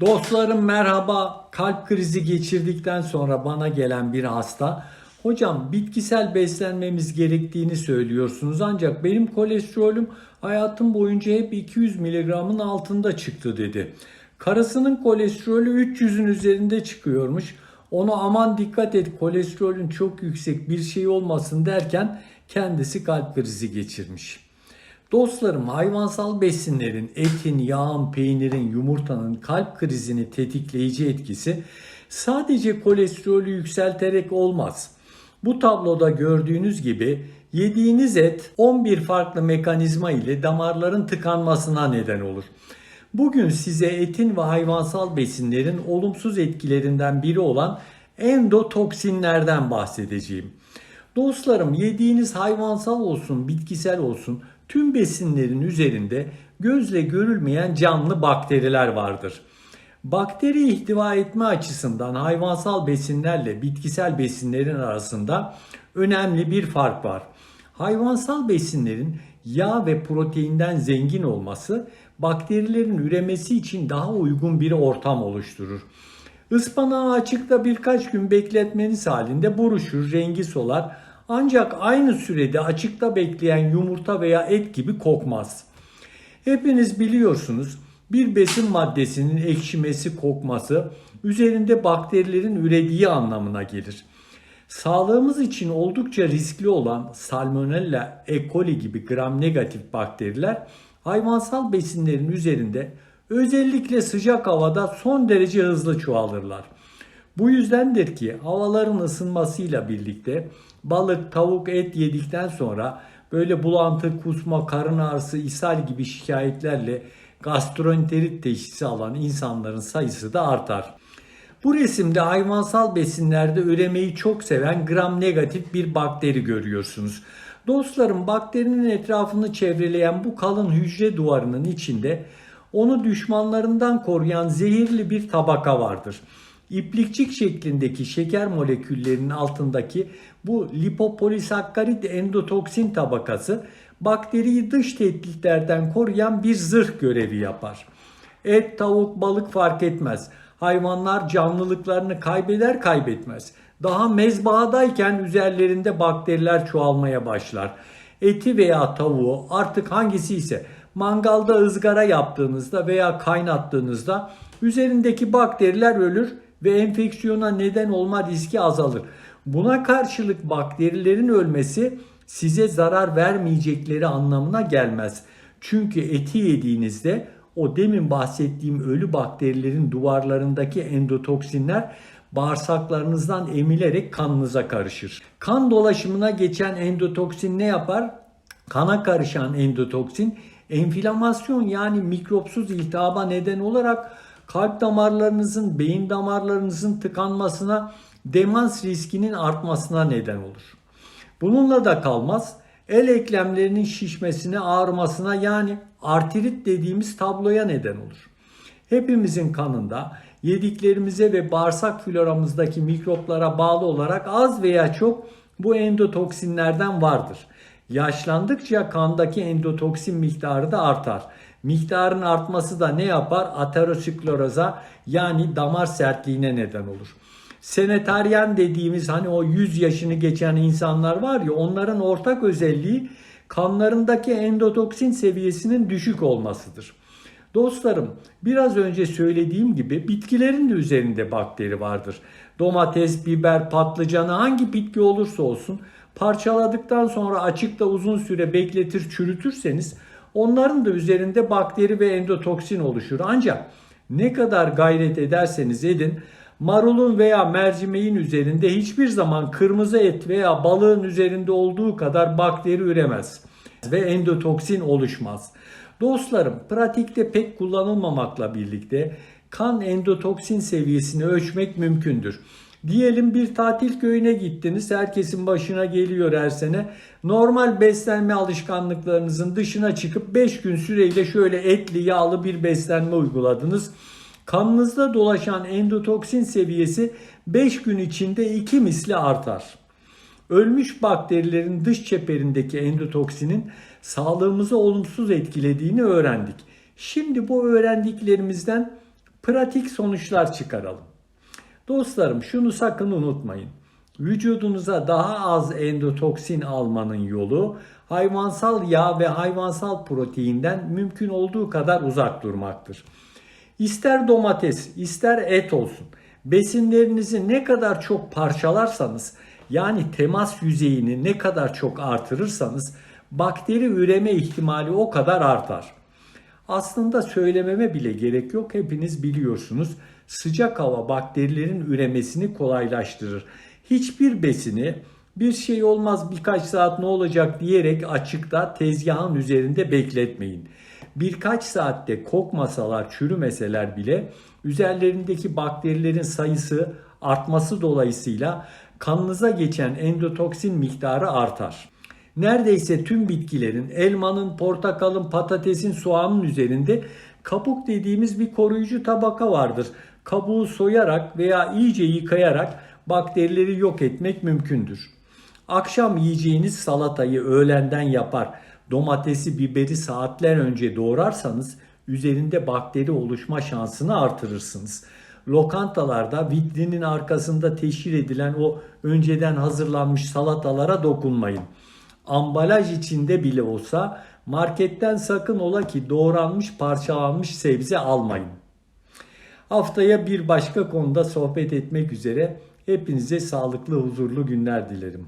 Dostlarım merhaba. Kalp krizi geçirdikten sonra bana gelen bir hasta. Hocam bitkisel beslenmemiz gerektiğini söylüyorsunuz ancak benim kolesterolüm hayatım boyunca hep 200 miligramın altında çıktı dedi. Karısının kolesterolü 300'ün üzerinde çıkıyormuş. Onu aman dikkat et kolesterolün çok yüksek bir şey olmasın derken kendisi kalp krizi geçirmiş. Dostlarım hayvansal besinlerin, etin, yağın, peynirin, yumurtanın kalp krizini tetikleyici etkisi sadece kolesterolü yükselterek olmaz. Bu tabloda gördüğünüz gibi yediğiniz et 11 farklı mekanizma ile damarların tıkanmasına neden olur. Bugün size etin ve hayvansal besinlerin olumsuz etkilerinden biri olan endotoksinlerden bahsedeceğim. Dostlarım yediğiniz hayvansal olsun, bitkisel olsun tüm besinlerin üzerinde gözle görülmeyen canlı bakteriler vardır. Bakteri ihtiva etme açısından hayvansal besinlerle bitkisel besinlerin arasında önemli bir fark var. Hayvansal besinlerin yağ ve proteinden zengin olması bakterilerin üremesi için daha uygun bir ortam oluşturur. Ispanağı açıkta birkaç gün bekletmeniz halinde buruşur, rengi solar ancak aynı sürede açıkta bekleyen yumurta veya et gibi kokmaz. Hepiniz biliyorsunuz bir besin maddesinin ekşimesi, kokması üzerinde bakterilerin ürediği anlamına gelir. Sağlığımız için oldukça riskli olan Salmonella, E. coli gibi gram negatif bakteriler hayvansal besinlerin üzerinde özellikle sıcak havada son derece hızlı çoğalırlar. Bu yüzdendir ki havaların ısınmasıyla birlikte balık, tavuk, et yedikten sonra böyle bulantı, kusma, karın ağrısı, ishal gibi şikayetlerle gastroenterit teşhisi alan insanların sayısı da artar. Bu resimde hayvansal besinlerde üremeyi çok seven gram negatif bir bakteri görüyorsunuz. Dostlarım bakterinin etrafını çevreleyen bu kalın hücre duvarının içinde onu düşmanlarından koruyan zehirli bir tabaka vardır. İplikçik şeklindeki şeker moleküllerinin altındaki bu lipopolisakkarit endotoksin tabakası bakteriyi dış tehditlerden koruyan bir zırh görevi yapar. Et, tavuk, balık fark etmez. Hayvanlar canlılıklarını kaybeder kaybetmez. Daha mezbahadayken üzerlerinde bakteriler çoğalmaya başlar. Eti veya tavuğu artık hangisi ise mangalda ızgara yaptığınızda veya kaynattığınızda üzerindeki bakteriler ölür ve enfeksiyona neden olma riski azalır. Buna karşılık bakterilerin ölmesi size zarar vermeyecekleri anlamına gelmez. Çünkü eti yediğinizde o demin bahsettiğim ölü bakterilerin duvarlarındaki endotoksinler bağırsaklarınızdan emilerek kanınıza karışır. Kan dolaşımına geçen endotoksin ne yapar? Kana karışan endotoksin enflamasyon yani mikropsuz iltihaba neden olarak kalp damarlarınızın, beyin damarlarınızın tıkanmasına, demans riskinin artmasına neden olur. Bununla da kalmaz. El eklemlerinin şişmesine, ağrımasına yani artrit dediğimiz tabloya neden olur. Hepimizin kanında yediklerimize ve bağırsak floramızdaki mikroplara bağlı olarak az veya çok bu endotoksinlerden vardır. Yaşlandıkça kandaki endotoksin miktarı da artar. Miktarın artması da ne yapar? Ateroskleroza yani damar sertliğine neden olur. Senetaryen dediğimiz hani o 100 yaşını geçen insanlar var ya onların ortak özelliği kanlarındaki endotoksin seviyesinin düşük olmasıdır. Dostlarım biraz önce söylediğim gibi bitkilerin de üzerinde bakteri vardır. Domates, biber, patlıcanı hangi bitki olursa olsun parçaladıktan sonra açıkta uzun süre bekletir çürütürseniz onların da üzerinde bakteri ve endotoksin oluşur. Ancak ne kadar gayret ederseniz edin marulun veya mercimeğin üzerinde hiçbir zaman kırmızı et veya balığın üzerinde olduğu kadar bakteri üremez ve endotoksin oluşmaz. Dostlarım pratikte pek kullanılmamakla birlikte kan endotoksin seviyesini ölçmek mümkündür. Diyelim bir tatil köyüne gittiniz. Herkesin başına geliyor her sene. Normal beslenme alışkanlıklarınızın dışına çıkıp 5 gün süreyle şöyle etli, yağlı bir beslenme uyguladınız. Kanınızda dolaşan endotoksin seviyesi 5 gün içinde 2 misli artar. Ölmüş bakterilerin dış çeperindeki endotoksinin sağlığımızı olumsuz etkilediğini öğrendik. Şimdi bu öğrendiklerimizden pratik sonuçlar çıkaralım. Dostlarım şunu sakın unutmayın. Vücudunuza daha az endotoksin almanın yolu hayvansal yağ ve hayvansal proteinden mümkün olduğu kadar uzak durmaktır. İster domates, ister et olsun. Besinlerinizi ne kadar çok parçalarsanız, yani temas yüzeyini ne kadar çok artırırsanız bakteri üreme ihtimali o kadar artar. Aslında söylememe bile gerek yok. Hepiniz biliyorsunuz. Sıcak hava bakterilerin üremesini kolaylaştırır. Hiçbir besini bir şey olmaz birkaç saat ne olacak diyerek açıkta tezgahın üzerinde bekletmeyin. Birkaç saatte kokmasalar, çürümeseler bile üzerlerindeki bakterilerin sayısı artması dolayısıyla kanınıza geçen endotoksin miktarı artar. Neredeyse tüm bitkilerin, elmanın, portakalın, patatesin, soğanın üzerinde kabuk dediğimiz bir koruyucu tabaka vardır. Kabuğu soyarak veya iyice yıkayarak bakterileri yok etmek mümkündür. Akşam yiyeceğiniz salatayı öğlenden yapar, domatesi, biberi saatler önce doğrarsanız üzerinde bakteri oluşma şansını artırırsınız. Lokantalarda vitrinin arkasında teşhir edilen o önceden hazırlanmış salatalara dokunmayın. Ambalaj içinde bile olsa marketten sakın ola ki doğranmış parçalanmış sebze almayın. Haftaya bir başka konuda sohbet etmek üzere hepinize sağlıklı huzurlu günler dilerim.